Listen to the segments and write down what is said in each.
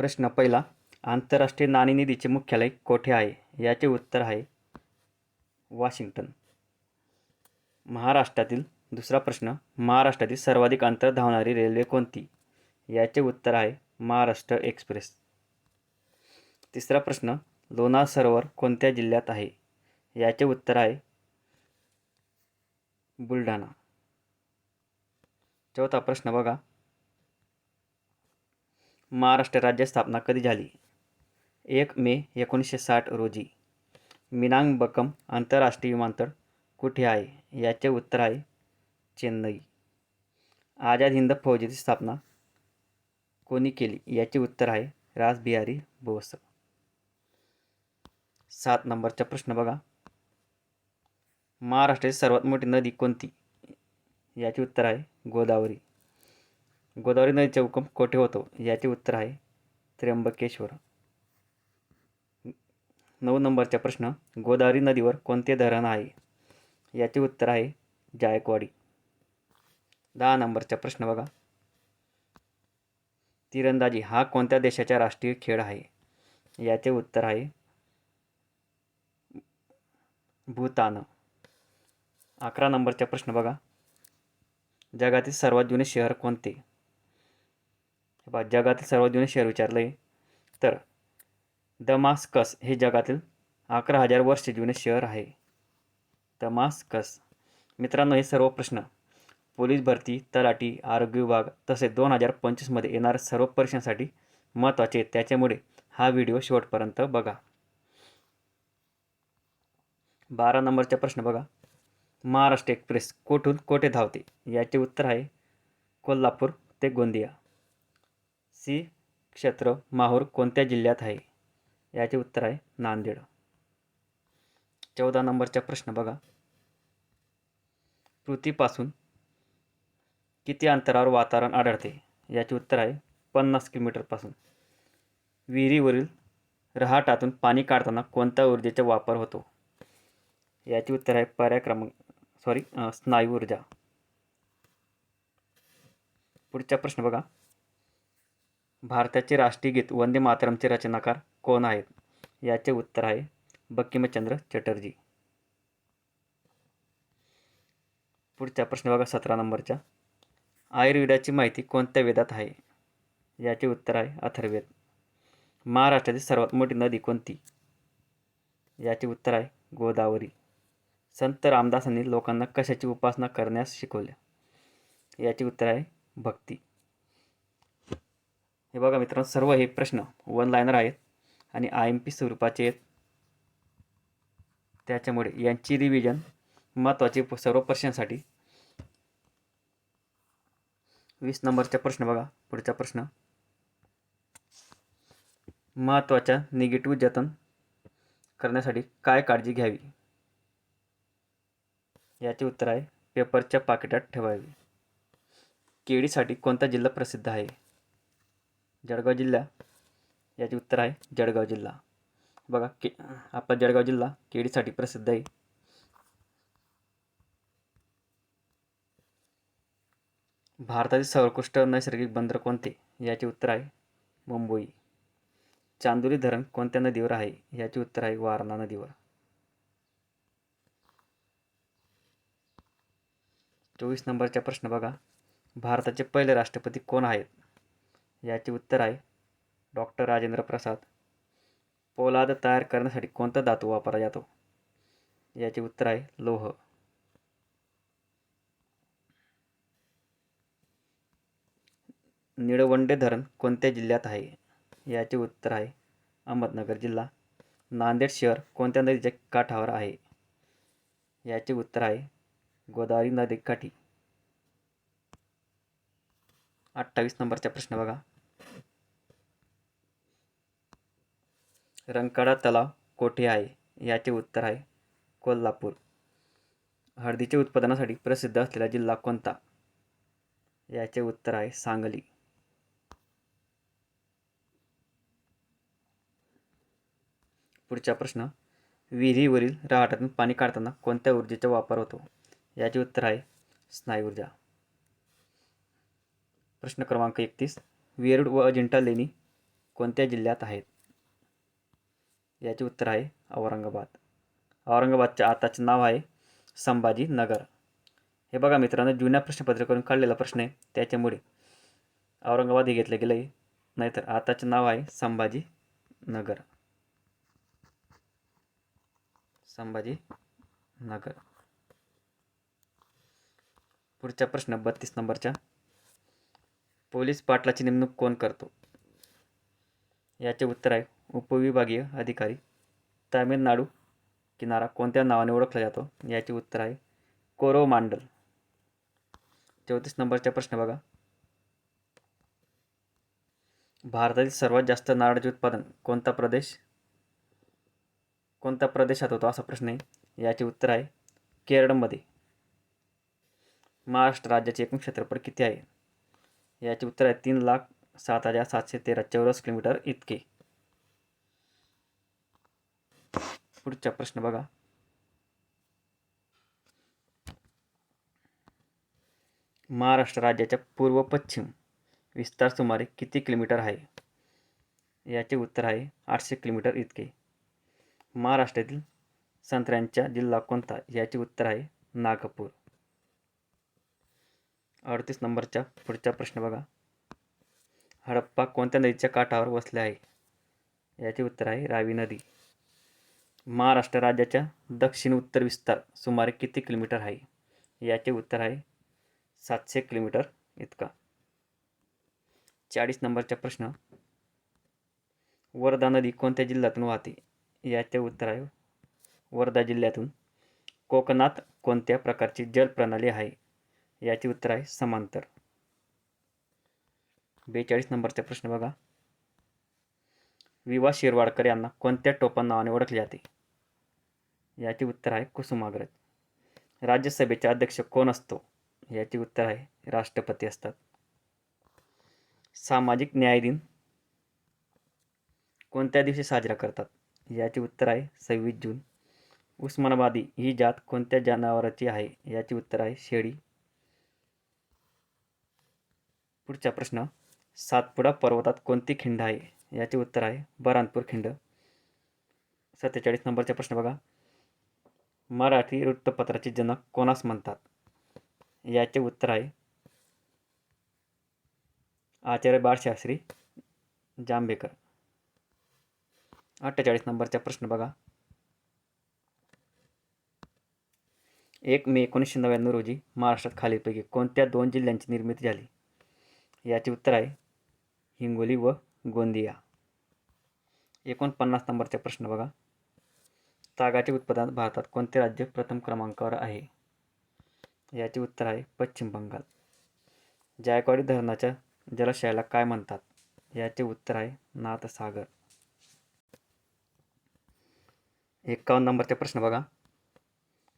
प्रश्न पहिला आंतरराष्ट्रीय नाणेनिधीचे मुख्यालय कोठे आहे? याचे उत्तर आहे वॉशिंग्टन. महाराष्ट्रातील दुसरा प्रश्न महाराष्ट्रातील सर्वाधिक अंतर धावणारी रेल्वे कोणती? याचे उत्तर आहे महाराष्ट्र एक्सप्रेस. तिसरा प्रश्न लोणार सरोवर कोणत्या जिल्ह्यात आहे? याचे उत्तर आहे बुलढाणा. चौथा प्रश्न बघा महाराष्ट्र राज्य स्थापना कधी झाली? एक मे एकोणीसशे साठ रोजी. मिनांगबक्कम आंतरराष्ट्रीय विमानतळ कुठे आहे? याचे उत्तर आहे चेन्नई. आझाद हिंद फौजेची स्थापना कोणी केली? याचे उत्तर आहे राजबिहारी बोस सात नंबरचा प्रश्न बघा. महाराष्ट्राची सर्वात मोठी नदी कोणती? याचे उत्तर आहे गोदावरी. गोदावरी नदीचे उगम कोठे होतो याचे उत्तर आहे त्र्यंबकेश्वर. नऊ नंबरचा प्रश्न गोदावरी नदीवर कोणते धरण आहे? याचे उत्तर आहे जायकवाडी. दहा नंबरचा प्रश्न बघा. तिरंदाजी हा कोणत्या देशाचा राष्ट्रीय खेळ आहे? याचे उत्तर आहे भूतान. अकरा नंबरचा प्रश्न बघा. जगातील सर्वात जुने शहर कोणते? बा जगातील सर्वात जुने शहर विचारलं आहे तर दमास्कस हे जगातील अकरा हजार वर्ष जुने शहर आहे. दमास्कस. मित्रांनो हे सर्व प्रश्न पोलीस भरती तलाठी आरोग्य विभाग तसेच दोन हजार पंचवीसमध्ये येणाऱ्या सर्व परीक्षांसाठी महत्त्वाचे आहेत. त्याच्यामुळे हा व्हिडिओ शेवटपर्यंत बघा. बारा नंबरचा प्रश्न बघा. महाराष्ट्र एक्सप्रेस कोठून कोठे धावते? याचे उत्तर आहे कोल्हापूर ते गोंदिया. सी क्षेत्र माहूर कोणत्या जिल्ह्यात आहे? याचे उत्तर आहे नांदेड. चौदा नंबरचा प्रश्न बघा. पृथ्वीपासून किती अंतरावर वातावरण आढळते? याचे उत्तर आहे पन्नास किलोमीटरपासून विहिरीवरील रहाटातून पाणी काढताना कोणत्या ऊर्जेचा वापर होतो? याचे उत्तर आहे पर्याय क्रमांक सॉरी स्नायू ऊर्जा. पुढचा प्रश्न बघा. भारताचे राष्ट्रीय गीत वंदे मातरमचे रचनाकार कोण आहेत? याचे उत्तर आहे बंकिमचंद्र चटर्जी. पुढचा प्रश्न बघा सतरा नंबरचा. आयुर्वेदाची माहिती कोणत्या वेदात आहे? याचे उत्तर आहे अथर्वेद महाराष्ट्रातील सर्वात मोठी नदी कोणती? याचे उत्तर आहे गोदावरी. संत रामदासांनी लोकांना कशाची उपासना करण्यास शिकवल्या? याचे उत्तर आहे भक्ती. हे बघा मित्रांनो सर्व हे प्रश्न वन लायनर आहेत आणि आय एम पी स्वरूपाचे आहेत. त्याच्यामुळे यांची रिव्हिजन महत्त्वाची सर्व प्रश्नांसाठी. वीस नंबरचा प्रश्न बघा पुढचा प्रश्न. महत्त्वाच्या निगेटिव्ह जतन करण्यासाठी काय काळजी घ्यावी? याचे उत्तर आहे पेपरच्या पाकिटात ठेवावी. केळीसाठी कोणता जिल्हा प्रसिद्ध आहे? जळगाव जिल्हा. याचे उत्तर आहे जळगाव जिल्हा. बघा के आपला जळगाव जिल्हा केळीसाठी प्रसिद्ध आहे. भारतातील सर्वोत्कृष्ट नैसर्गिक बंदर कोणते? याचे उत्तर आहे मुंबई. चांदोली धरण कोणत्या नदीवर आहे? याचे उत्तर आहे वारणा नदीवर. चोवीस नंबरचा प्रश्न बघा. भारताचे पहिले राष्ट्रपती कोण आहेत? याचे उत्तर आहे डॉक्टर राजेंद्र प्रसाद. पोलाद तयार करण्यासाठी कोणता धातू वापरला जातो? याचे उत्तर आहे लोह. निळवंडे धरण कोणत्या जिल्ह्यात आहे? याचे उत्तर आहे अहमदनगर जिल्हा. नांदेड शहर कोणत्या नदीच्या काठावर आहे? याचे उत्तर आहे गोदावरी नदीकाठी अठ्ठावीस नंबरचा प्रश्न बघा. रंकाळा तलाव कोठे आहे? याचे उत्तर आहे कोल्हापूर. हळदीच्या उत्पादनासाठी प्रसिद्ध असलेला जिल्हा कोणता? याचे उत्तर आहे सांगली. पुढचा प्रश्न विहिरीवरील रहाटातून पाणी काढताना कोणत्या ऊर्जेचा वापर होतो? याचे उत्तर आहे स्नायू ऊर्जा. प्रश्न क्रमांक एकतीस वेरूळ व अजिंठा लेणी कोणत्या जिल्ह्यात आहेत? याचे उत्तर आहे औरंगाबाद. औरंगाबादच्या आताचे नाव आहे संभाजीनगर हे बघा मित्रांनो जुन्या प्रश्नपत्रिकेवरून काढलेला प्रश्न आहे. त्याच्यामुळे औरंगाबाद हे घेतलं गेलं आहे नाहीतर आताचे नाव आहे संभाजीनगर संभाजीनगर पुढचा प्रश्न बत्तीस नंबरच्या. पोलीस पाटलाची नेमणूक कोण करतो? याचे उत्तर आहे उपविभागीय अधिकारी तामिळनाडू किनारा कोणत्या नावाने ओळखला जातो? याचे उत्तर आहे कोरोमांडल. चौतीस नंबरचा प्रश्न बघा. भारतातील सर्वात जास्त नारळाचे उत्पादन कोणता प्रदेश? कोणत्या प्रदेशात होतो असा प्रश्न आहे? याचे उत्तर आहे केरळमध्ये. महाराष्ट्र राज्याचे एकूण क्षेत्रफळ किती आहे? याचे उत्तर आहे तीन लाख सात हजार सातशे तेरा चौरस किलोमीटर इतके. पुढचा प्रश्न बघा. महाराष्ट्र राज्याच्या पूर्व पश्चिम विस्तार सुमारे किती किलोमीटर आहे? याचे उत्तर आहे आठशे किलोमीटर इतके. महाराष्ट्रातील संत्र्यांचा जिल्हा कोणता? याचे उत्तर आहे नागपूर. अडतीस नंबरचा पुढचा प्रश्न बघा. हडप्पा कोणत्या नदीच्या काठावर वसले आहे? याचे उत्तर आहे रावी नदी. महाराष्ट्र राज्याच्या दक्षिण उत्तर विस्तार सुमारे किती किलोमीटर आहे? याचे उत्तर आहे सातशे किलोमीटर इतका. चाळीस नंबरचा प्रश्न. वर्धा नदी कोणत्या जिल्ह्यातून वाहते? याचे उत्तर आहे वर्धा जिल्ह्यातून. कोकणात कोणत्या प्रकारची जलप्रणाली आहे? याचे उत्तर आहे समांतर. बेचाळीस नंबरचा प्रश्न बघा. विवा शिरवाडकर यांना कोणत्या टोपण नावाने ओळखले जाते? याचे उत्तर आहे कुसुमाग्रज. राज्यसभेचे अध्यक्ष कोण असतो? याचे उत्तर आहे राष्ट्रपती असतात. सामाजिक न्याय दिन कोणत्या दिवशी साजरा करतात? याचे उत्तर आहे सव्वीस जून. उस्मानाबादी ही जात कोणत्या जनावराची आहे? याचे उत्तर आहे शेळी. पुढचा प्रश्न सातपुडा पर्वतात कोणती खिंड आहे? याचे उत्तर आहे बरानपूर खिंड. सत्तेचाळीस नंबरचा प्रश्न बघा. मराठी वृत्तपत्राचे जनक कोणास म्हणतात? याचे उत्तर आहे आचार्य बाळशास्त्री जांभेकर. अठ्ठेचाळीस नंबरचा प्रश्न बघा. एक मे एकोणीसशे नव्याण्णव रोजी महाराष्ट्रात खालीलपैकी कोणत्या दोन जिल्ह्यांची निर्मिती झाली? याचे उत्तर आहे हिंगोली व गोंदिया. एकोणपन्नास नंबरचा प्रश्न बघा. तागाचे उत्पादनात भारतात कोणते राज्य प्रथम क्रमांकावर आहे? याचे उत्तर आहे पश्चिम बंगाल. जायकवाडी धरणाच्या जलाशयाला काय म्हणतात? याचे उत्तर आहे नाथसागर. एकावन्न नंबरचा प्रश्न बघा.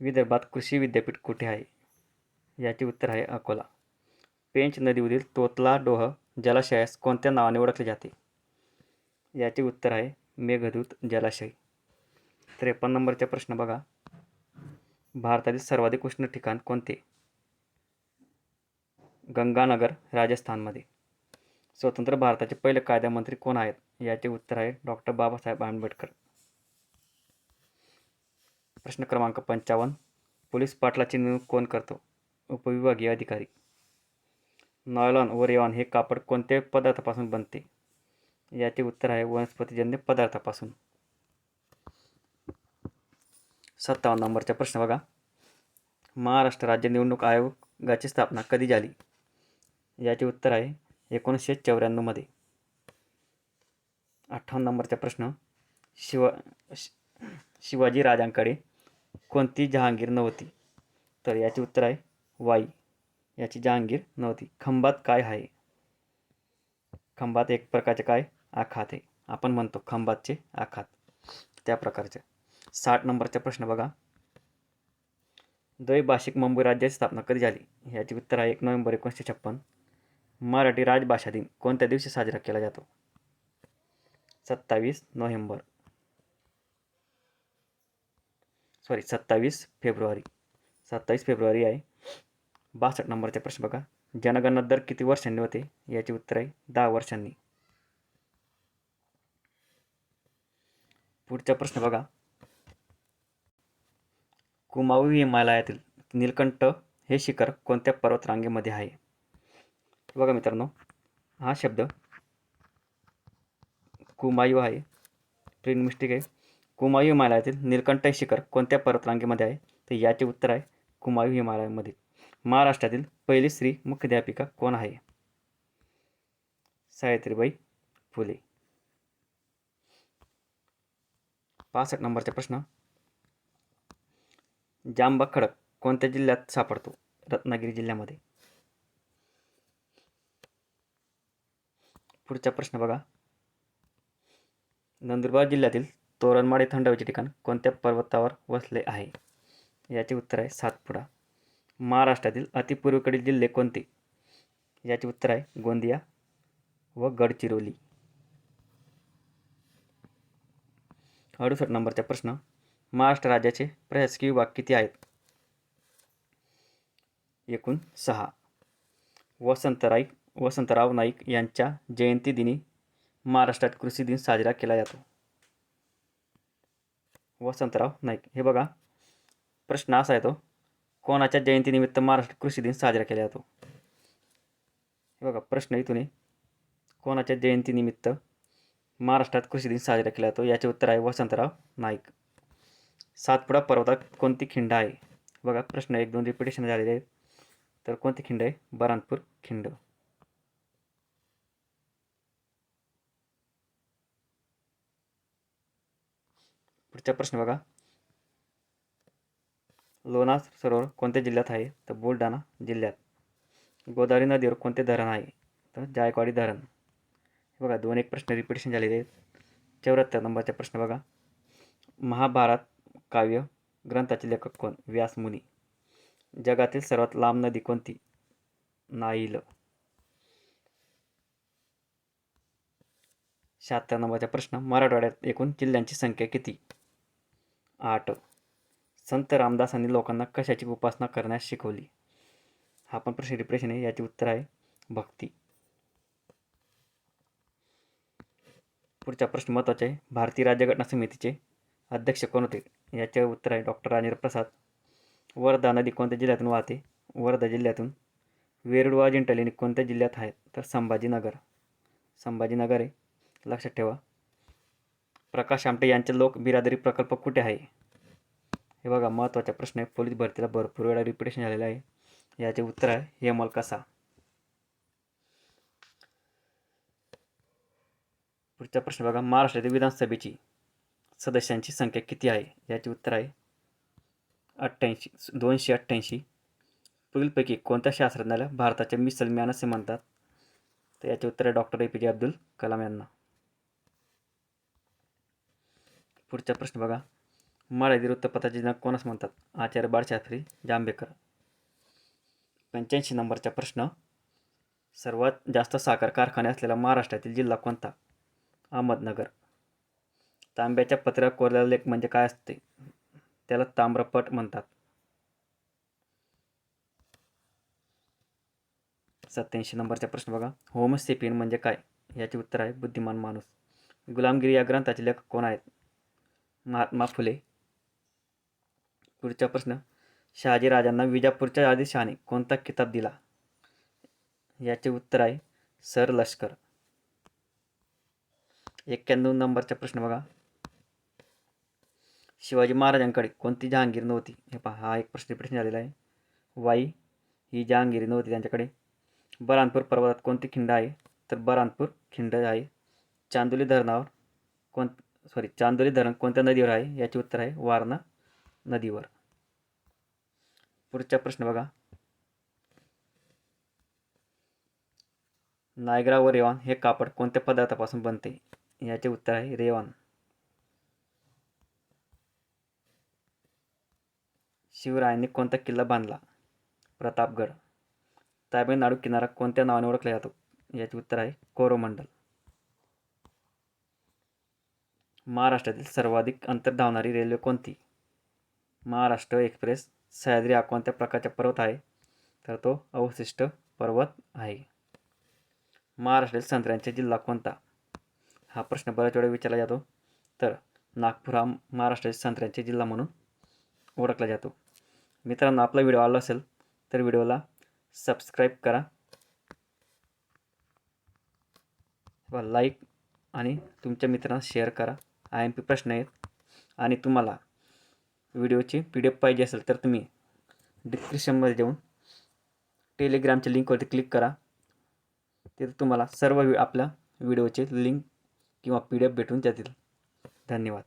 विदर्भात कृषी विद्यापीठ कुठे आहे? याचे उत्तर आहे अकोला. पेंच नदीवरील तोतला डोह जलाशयास कोणत्या नावाने ओळखले जाते? याचे उत्तर आहे मेघदूत जलाशय. त्रेपन्न नंबरचा प्रश्न बघा. भारतातील सर्वाधिक उष्ण ठिकाण कोणते? गंगानगर राजस्थानमध्ये. स्वतंत्र भारताचे पहिले कायदामंत्री कोण आहेत? याचे उत्तर आहे डॉक्टर बाबासाहेब आंबेडकर. प्रश्न क्रमांक पंचावन्न. पोलीस पाटलाची नेमणूक कोण करतो? उपविभागीय अधिकारी. नॉयलॉन व रेयॉन हे कापड कोणत्या पदार्थापासून बनते? याचे उत्तर आहे वनस्पतीजन्य पदार्थापासून. सत्तावन्न नंबरचा प्रश्न बघा. महाराष्ट्र राज्य निवडणूक आयोगाची स्थापना कधी झाली? याचे उत्तर आहे एकोणीसशे चौऱ्याण्णवमध्ये अठ्ठावन्न नंबरचा प्रश्न शिवा शि- शिवाजी राजांकडे कोणती जहांगीर नव्हती? तर याचे उत्तर आहे वाई. याची जहांगीर नव्हती. खंबात काय आहे? खंबात एक प्रकारचे काय? आखात आहे. आपण म्हणतो खंबातचे आखात. त्या प्रकारचे. साठ नंबरचा प्रश्न बघा. द्वैभाषिक मुंबई राज्याची स्थापना कधी झाली? याचे उत्तर आहे एक नोव्हेंबर एकोणीसशे छप्पन. मराठी राजभाषा दिन कोणत्या दिवशी साजरा केला जातो? सत्तावीस नोव्हेंबर. सॉरी सत्तावीस फेब्रुवारी. सत्तावीस फेब्रुवारी आहे. बासष्ट नंबरचा प्रश्न बघा. जनगणना दर किती वर्षांनी होते? याचे उत्तर आहे दहा वर्षांनी. पुढचा प्रश्न बघा. कुमाऊ हिमालयातील नीलकंठ हे शिखर कोणत्या पर्वतरांगेमध्ये आहे? बघा मित्रांनो हा शब्द कुमायू आहे. प्रिंट मिस्टेक आहे. कुमायू हिमालयातील नीलकंठ हे शिखर कोणत्या पर्वतरांगेमध्ये आहे? तर याचे उत्तर आहे कुमायू हिमालयामध्ये. महाराष्ट्रातील पहिली स्त्री मुख्याध्यापिका कोण आहे? सावित्रीबाई फुले. पासष्ट नंबरचा प्रश्न. जांबा खडक कोणत्या जिल्ह्यात सापडतो? रत्नागिरी जिल्ह्यामध्ये. पुढचा प्रश्न बघा. नंदुरबार जिल्ह्यातील तोरणमाड हे थंड हवेचे ठिकाण कोणत्या पर्वतावर वसले आहे? याचे उत्तर आहे सातपुडा. महाराष्ट्रातील अतिपूर्वेकडील जिल्हे कोणते? याचे उत्तर आहे गोंदिया व गडचिरोली. अडुसठ नंबरचा प्रश्न. महाराष्ट्र राज्याचे प्रशासकीय विभाग किती आहेत? एकूण सहा. वसंतराई वसंतराव नाईक यांच्या जयंतीदिनी महाराष्ट्रात कृषी दिन साजरा केला जातो. वसंतराव नाईक. हे बघा प्रश्न असा येतो कोणाच्या जयंतीनिमित्त महाराष्ट्र कृषी दिन साजरा केला जातो? हे बघा प्रश्न इथून कोणाच्या जयंतीनिमित्त महाराष्ट्रात कृषी दिन साजरा केला जातो? याचे उत्तर आहे वसंतराव नाईक. सातपुडा पर्वतात कोणती खिंड आहे? बघा प्रश्न एक दोन रिपिटेशन झालेले आहेत. तर कोणती खिंड आहे? बरानपूर खिंड. पुढचा प्रश्न बघा. लोणार सरोवर कोणत्या जिल्ह्यात आहे? तर बुलढाणा जिल्ह्यात. गोदावरी नदीवर कोणते धरण आहे? तर जायकवाडी धरण. बघा दोन एक प्रश्न रिपिटेशन झालेले आहेत. चौऱ्याहत्तर नंबरचा प्रश्न बघा. महाभारत काव्य ग्रंथाचे लेखक कोण? व्यासमुनी जगातील सर्वात लांब नदी कोणती? नाईल. शहात्तर नंबरचा प्रश्न मराठवाड्यात एकूण जिल्ह्यांची संख्या किती? आठ. संत रामदासांनी लोकांना कशाची उपासना करण्यास शिकवली? हा पण प्रश्न डिप्रेशन आहे याचे उत्तर आहे भक्ती. पुढचा प्रश्न महत्त्वाचा आहे. भारतीय राज्यघटना समितीचे अध्यक्ष कोण होते? याचे उत्तर आहे डॉक्टर राजेंद्र प्रसाद. वर्धा नदी कोणत्या जिल्ह्यातून वाहते? वर्धा जिल्ह्यातून वेरूळ व अजिंठा लेणी कोणत्या जिल्ह्यात आहेत तर संभाजीनगर. संभाजीनगर आहे. लक्षात ठेवा. प्रकाश आमटे यांचे लोक बिरादरी प्रकल्प कुठे आहे? हे बघा महत्त्वाचा प्रश्न आहे. पोलीस भरतीला भरपूर वेळा रिपिटेशन झालेला आहे. याचे उत्तर आहे हेमल कसा. पुढचा प्रश्न बघा महाराष्ट्रातील विधानसभेची. सदस्यांची संख्या किती आहे? याचे उत्तर आहे अठ्ठ्याऐंशी दोनशे अठ्ठ्याऐंशी. पुढीलपैकी कोणत्या शास्त्रज्ञाला भारताच्या मिसल मॅन असे म्हणतात? तर याचे उत्तर आहे डॉक्टर ए पी जे अब्दुल कलाम यांना. पुढचा प्रश्न बघा. मराठी वृत्तपत्राचे जनक कोणास म्हणतात? आचार्य बाळशास्त्री जांभेकर. पंच्याऐंशी नंबरचा प्रश्न. सर्वात जास्त साखर कारखाने असलेला महाराष्ट्रातील जिल्हा कोणता? अहमदनगर. तांब्याच्या पत्र्यावर कोरलेला लेख म्हणजे काय असते? त्याला ताम्रपट म्हणतात. सत्याऐंशी नंबरचा प्रश्न बघा. होमसेपियन म्हणजे काय? याचे उत्तर आहे बुद्धिमान माणूस. गुलामगिरी या ग्रंथाचे लेखक कोण आहेत? महात्मा फुले. पुढचा प्रश्न. शहाजी राजांना विजापूरच्या आदिशाने कोणता किताब दिला? याचे उत्तर आहे सर लष्कर. एक्क्याण्णव नंबरचा प्रश्न बघा. शिवाजी महाराजांकडे कोणती जहांगीर नव्हती? हे पहा हा एक प्रश्न प्रश्न झालेला आहे. वाई ही जहांगीर नव्हती त्यांच्याकडे. बरानपूर पर्वतात कोणती खिंड आहे? तर बरानपूर खिंड आहे. चांदोली धरणावर कोण सॉरी चांदोली धरण कोणत्या नदीवर आहे? याचे उत्तर आहे वारणा नदीवर. पुढचा प्रश्न बघा. नायग्रा व रेवान हे कापड कोणत्या पदार्थापासून बनते? याचे उत्तर आहे रेवान. शिवरायांनी कोणता किल्ला बांधला? प्रतापगड. तामिळनाडू किनारा कोणत्या नावाने ओळखला जातो? याचे उत्तर आहे कोरोमंडल. महाराष्ट्रातील सर्वाधिक अंतर धावणारी रेल्वे कोणती? महाराष्ट्र एक्सप्रेस सह्याद्री हा कोणत्या प्रकारचा पर्वत आहे तर तो अवशिष्ट पर्वत आहे. महाराष्ट्रातील संत्र्यांचा जिल्हा कोणता? हा प्रश्न बऱ्याच वेळा विचारला जातो तर नागपूर हा महाराष्ट्राच्या संत्र्यांचा जिल्हा म्हणून ओळखला जातो. मित्रांनो आपला व्हिडिओ आला असेल तर व्हिडिओला सबस्क्राईब करा. व लाईक आणि तुमच्या मित्रांना शेअर करा. आय एम पी प्रश्न आहेत. आणि तुम्हाला व्हिडिओची पी डी एफ पाहिजे असेल तर तुम्ही डिस्क्रिप्शनमध्ये जाऊन टेलिग्रामच्या लिंकवरती क्लिक करा. तिथे तुम्हाला सर्व आपल्या व्हिडिओचे लिंक किंवा पी डी एफ भेटून जातील. धन्यवाद.